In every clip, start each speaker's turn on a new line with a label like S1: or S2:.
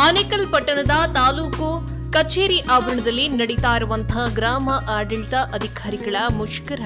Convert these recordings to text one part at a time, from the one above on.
S1: ಆನೇಕಲ್ ಪಟ್ಟಣದ ತಾಲೂಕು ಕಚೇರಿ ಆವರಣದಲ್ಲಿ ನಡೀತಾ ಇರುವಂತಹ ಗ್ರಾಮ ಆಡಳಿತ ಅಧಿಕಾರಿಗಳ ಮುಷ್ಕರ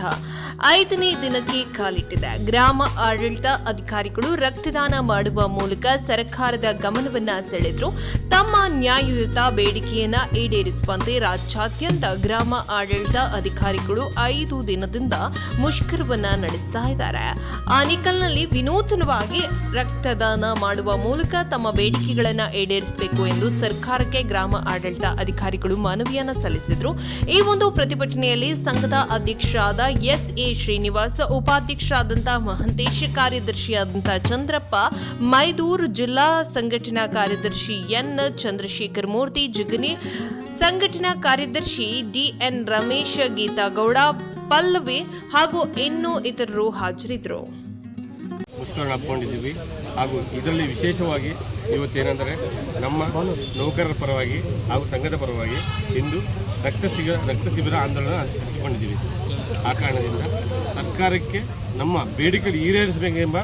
S1: ಐದನೇ ದಿನಕ್ಕೆ ಕಾಲಿಟ್ಟಿದೆ ಗ್ರಾಮ ಆಡಳಿತ ಅಧಿಕಾರಿಗಳು ರಕ್ತದಾನ ಮಾಡುವ ಮೂಲಕ ಸರ್ಕಾರದ ಗಮನವನ್ನ ಸೆಳೆದ್ರು. ತಮ್ಮ ನ್ಯಾಯಯುತ ಬೇಡಿಕೆಯನ್ನ ಈಡೇರಿಸುವಂತೆ ರಾಜ್ಯಾದ್ಯಂತ ಗ್ರಾಮ ಆಡಳಿತ ಅಧಿಕಾರಿಗಳು ಐದು ದಿನದಿಂದ ಮುಷ್ಕರವನ್ನ ನಡೆಸ್ತಾ ಇದ್ದಾರೆ. ಆನಿಕಲ್ನಲ್ಲಿ ವಿನೂತನವಾಗಿ ರಕ್ತದಾನ ಮಾಡುವ ಮೂಲಕ ತಮ್ಮ ಬೇಡಿಕೆಗಳನ್ನ ಈಡೇರಿಸಬೇಕು ಎಂದು ಸರ್ಕಾರಕ್ಕೆ ಗ್ರಾಮ ಆಡಳಿತ ಅಧಿಕಾರಿಗಳು ಮನವಿಯನ್ನ ಸಲ್ಲಿಸಿದ್ರು. ಈ ಒಂದು ಪ್ರತಿಭಟನೆಯಲ್ಲಿ ಸಂಘದ ಅಧ್ಯಕ್ಷರಾದ ಎಸ್ ಎ ಶ್ರೀನಿವಾಸ್ ಉಪಾಧ್ಯಕ್ಷರಾದಂತಹ ಮಹಂತೇಶ್ ಕಾರ್ಯದರ್ಶಿಯಾದಂತಹ ಚಂದ್ರಪ್ಪ, ಮೈದೂರ್ ಜಿಲ್ಲಾ ಸಂಘಟನಾ ಕಾರ್ಯದರ್ಶಿ ಎನ್ ಚಂದ್ರಶೇಖರ್ ಮೂರ್ತಿ, ಜಿಗ್ನಿ ಸಂಘಟನಾ ಕಾರ್ಯದರ್ಶಿ ಡಿಎನ್ ರಮೇಶ್ ಗೀತಾಗೌಡ ಪಲ್ಲವಿ ಹಾಗೂ ಇನ್ನೂ ಇತರರು ಹಾಜರಿದ್ದರು.
S2: ಹಾಕ್ಕೊಂಡಿದ್ದೀವಿ. ಹಾಗೂ ಇದರಲ್ಲಿ ವಿಶೇಷವಾಗಿ ಇವತ್ತೇನೆಂದರೆ ನಮ್ಮ ನೌಕರರ ಪರವಾಗಿ ಹಾಗೂ ಸಂಘದ ಪರವಾಗಿ ಇಂದು ರಕ್ತ ಶಿಬಿರ ರಕ್ತ ಶಿಬಿರ ಆಂದೋಲನ ಹಚ್ಚಿಕೊಂಡಿದ್ದೀವಿ ಆ ಕಾರಣದಿಂದ ಸರ್ಕಾರಕ್ಕೆ ನಮ್ಮ ಬೇಡಿಕೆಗಳು ಈಡೇರಿಸಬೇಕೆಂಬ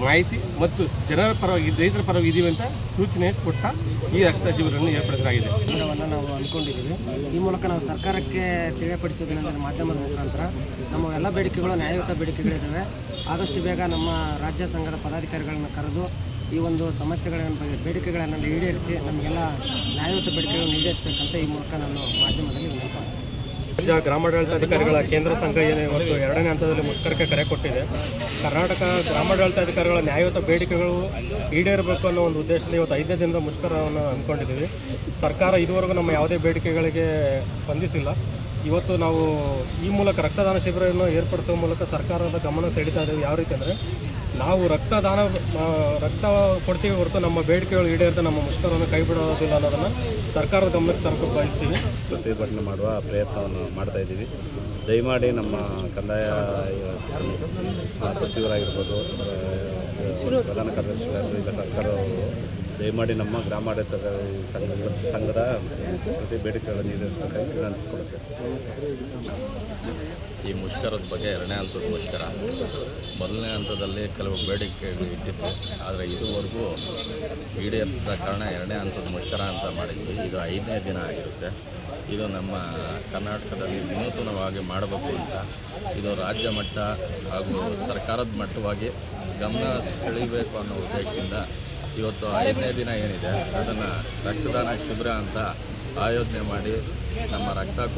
S2: ಮಾಹಿತಿ ಮತ್ತು ಜನರ ಪರವಾಗಿ ರೈತರ ಪರವಾಗಿ ಇದೀವಿ ಅಂತ ಸೂಚನೆ ಕೊಟ್ಟ ಈ ರಕ್ತ ಶಿಬಿರವನ್ನು ಏರ್ಪಡಿಸಲಾಗಿದೆ
S3: ನಾವು ಅಂದ್ಕೊಂಡಿದ್ದೀವಿ ಈ ಮೂಲಕ ನಾವು ಸರ್ಕಾರಕ್ಕೆ ತಿಳಿಯಪಡಿಸೋದೇನೆಂದರೆ ಮಾಧ್ಯಮದ ಮುಖಾಂತರ ನಮ್ಮ ಎಲ್ಲ ಬೇಡಿಕೆಗಳು, ನ್ಯಾಯಯುತ ಬೇಡಿಕೆಗಳಿದ್ದಾವೆ ಆದಷ್ಟು ಬೇಗ ನಮ್ಮ ರಾಜ್ಯ ಸಂಘದ ಪದಾಧಿಕಾರಿಗಳನ್ನು ಕರೆದು ಈ ಒಂದು ಸಮಸ್ಯೆಗಳ ಬಗ್ಗೆ ಬೇಡಿಕೆಗಳನ್ನು ಈಡೇರಿಸಿ ನಮಗೆಲ್ಲ ನ್ಯಾಯಯುತ ಬೇಡಿಕೆಗಳನ್ನು ಈಡೇರಿಸಬೇಕಂತ ಈ ಮೂಲಕ ನಾನು ಮಾಧ್ಯಮದಲ್ಲಿ.
S4: ರಾಜ್ಯ ಗ್ರಾಮಾಡಳಿತಾಧಿಕಾರಿಗಳ ಕೇಂದ್ರ ಸಂಘ ಇವತ್ತು ಎರಡನೇ ಹಂತದಲ್ಲಿ ಮುಷ್ಕರಕ್ಕೆ ಕರೆ ಕೊಟ್ಟಿದೆ. ಕರ್ನಾಟಕ ಗ್ರಾಮಾಡಳಿತಾಧಿಕಾರಿಗಳ ನ್ಯಾಯಯುತ ಬೇಡಿಕೆಗಳು ಈಡೇರಬೇಕು ಅನ್ನೋ ಒಂದು ಉದ್ದೇಶದಿಂದ ಇವತ್ತು ಐದನೇ ದಿನದ ಮುಷ್ಕರವನ್ನು ಅಂದ್ಕೊಂಡಿದ್ದೀವಿ. ಸರ್ಕಾರ ಇದುವರೆಗೂ ನಮ್ಮ ಯಾವುದೇ ಬೇಡಿಕೆಗಳಿಗೆ ಸ್ಪಂದಿಸಿಲ್ಲ. ಇವತ್ತು ನಾವು ಈ ಮೂಲಕ ರಕ್ತದಾನ ಶಿಬಿರವನ್ನು ಏರ್ಪಡಿಸುವ ಮೂಲಕ ಸರ್ಕಾರದ ಗಮನ ಸೆಳೀತಾ ಇದ್ದೇವೆ ಯಾವ ರೀತಿ ಅಂದರೆ ನಾವು ರಕ್ತದಾನ ರಕ್ತ ಕೊಡ್ತೀವಿ ಹೊರತು ನಮ್ಮ ಬೇಡಿಕೆಗಳು ಈಡೇರಿದ ನಮ್ಮ ಮುಷ್ಕರವನ್ನು ಕೈ ಬಿಡೋದಿಲ್ಲ ಅನ್ನೋದನ್ನು ಸರ್ಕಾರದ ಗಮನಕ್ಕೆ ತರಕ ಬಯಸ್ತೀವಿ.
S5: ಪ್ರತಿಭಟನೆ ಮಾಡುವ ಪ್ರಯತ್ನವನ್ನು ಮಾಡ್ತಾ ಇದ್ದೀವಿ. ದಯಮಾಡಿ ನಮ್ಮ ಕಂದಾಯ ಸಚಿವರಾಗಿರ್ಬೋದು ಪ್ರಧಾನ ಕಾರ್ಯದರ್ಶಿ ಈಗ ಸರ್ಕಾರವು ದಯಮಾಡಿ ನಮ್ಮ ಗ್ರಾಮಾಡಳಿತ ಸಂಘದ ಸಂಘದ ಪ್ರತಿ ಬೇಡಿಕೆಗಳನ್ನು ಈಡೇರಿಸಬೇಕಾಗಿ ವಿನಂತಿಸಿಕೊಳ್ಳುತ್ತೆ
S6: ಈ ಮುಷ್ಕರದ ಬಗ್ಗೆ ಎರಡನೇ ಹಂತದ ಮುಷ್ಕರ. ಮೊದಲನೇ ಹಂತದಲ್ಲಿ ಕೆಲವು ಬೇಡಿಕೆಗಳು ಇಟ್ಟಿತ್ತು ಆದರೆ ಇದುವರೆಗೂ ಈಡೇರಿಸಿದ ಕಾರಣ ಎರಡನೇ ಹಂತದ ಮುಷ್ಕರ ಅಂತ ಮಾಡಿದ್ವಿ. ಇದು ಐದನೇ ದಿನ ಆಗಿರುತ್ತೆ. ಇದು ನಮ್ಮ ಕರ್ನಾಟಕದಲ್ಲಿ ವಿನೂತನವಾಗಿ ಮಾಡಬೇಕು ಅಂತ ಇದು ರಾಜ್ಯ ಮಟ್ಟ ಹಾಗೂ ಸರ್ಕಾರದ ಮಟ್ಟವಾಗಿ ಗಮನ ಸೆಳೀಬೇಕು ಅನ್ನೋ ಉದ್ದೇಶದಿಂದ ಇವತ್ತು ಐದನೇ ದಿನ ಏನಿದೆ ಅದನ್ನು ರಕ್ತದಾನ ಶಿಬಿರ ಅಂತ ಆಯೋಜನೆ ಮಾಡಿ ನಮ್ಮ ರಕ್ತ